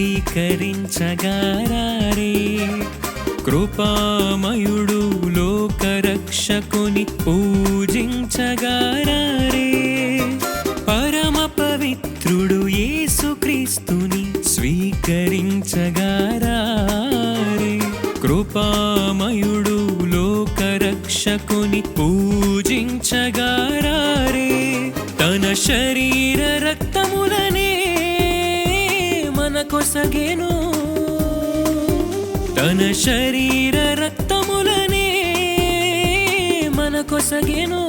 స్వీకరించగారే కృపామయుడు లోకరక్షకుని పూజించగారే పరమ పవిత్రుడు యేసుక్రీస్తుని స్వీకరించగారే కృపామయుడు లోకరక్షకుని పూజించగారే తన శరీర రక్తములని కొసగెను. తన శరీర రక్తములనే మన కొసగెను.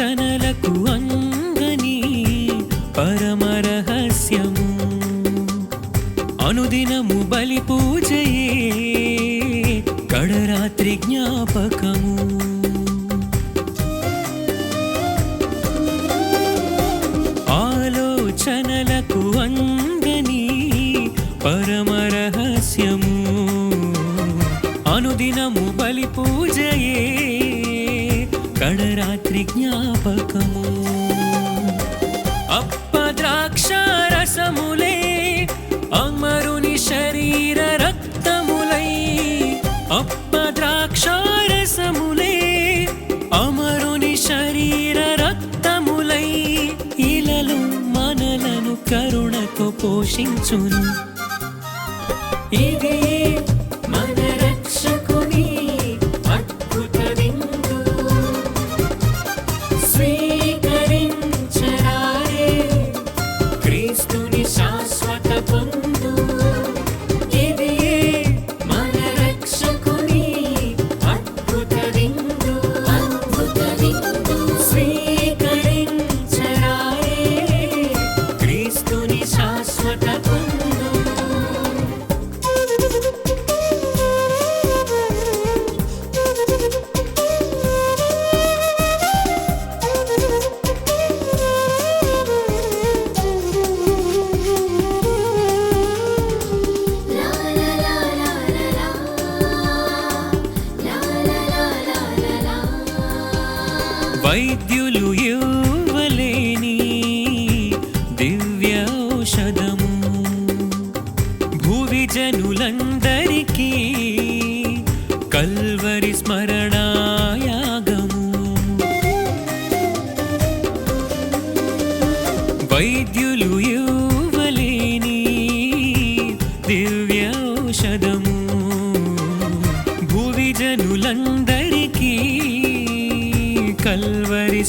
అంచనలకు అందని పరమరహస్యము. అనుదినము బలి పూజయే కడరాత్రి జ్ఞాపక తడరాత్రి జ్ఞాపకము. అప్పద్రాక్షారసములే అమరుని శరీర రక్తములై. అప్పద్రాక్షారసములే అమరుని శరీర రక్తములై. ఇలలు మనలను కరుణతో పోషించును. ఇది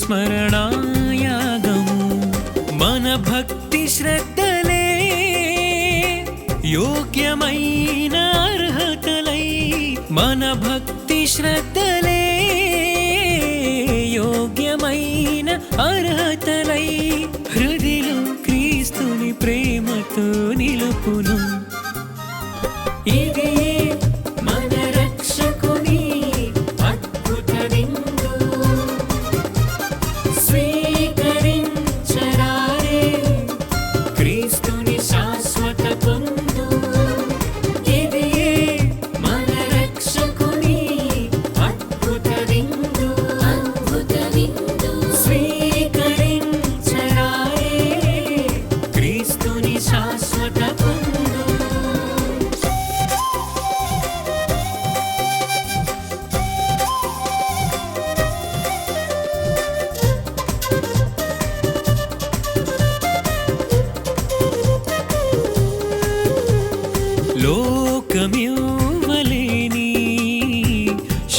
స్మరణాయాగము మన భక్తి శ్రద్ధలే యోగ్యమైన అర్హతలై మన భక్తి శ్రద్ధలే యోగ్యమైన అర్హత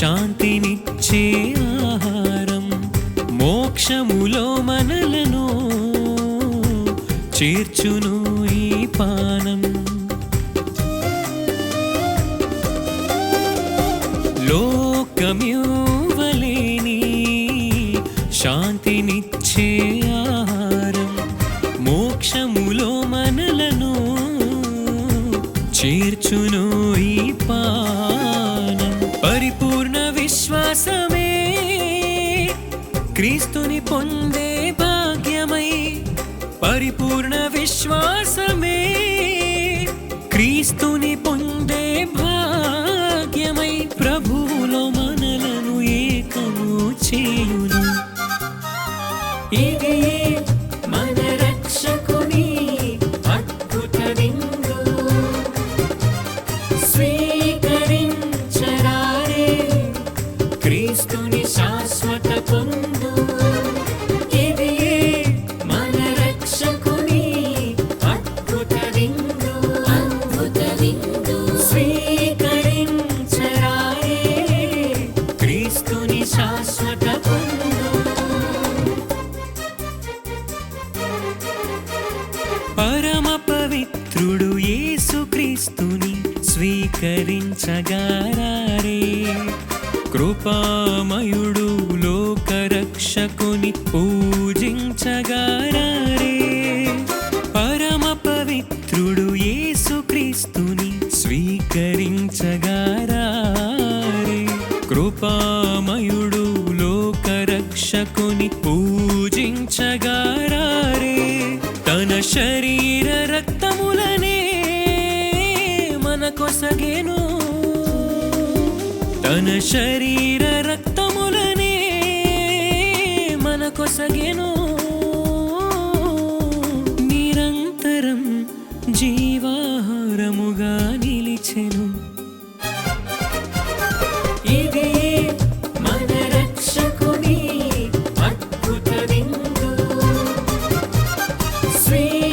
శాంతినిచ్చే ఆహారం మోక్షములో మనలను చేర్చును ఈ పానం. లోకమ్యూ కోసమే క్రీస్తుని పొందే భాగ్యమై పరిపూర్ణ విశ్వాసమే. క్రీస్తుని పొందే స్వీకరించగారే కృపామయుడు లోకరక్షకుని పూజించగారే పరమ పవిత్రుడు యేసుక్రీస్తుని స్వీకరించగారే కృపామయుడు లోకరక్షకుని పూజించగారే తన శరీరం పొసగేను తన శరీర రక్తములనే మన నిరంతరం జీవాహారముగా నిలిచెను. Sweet.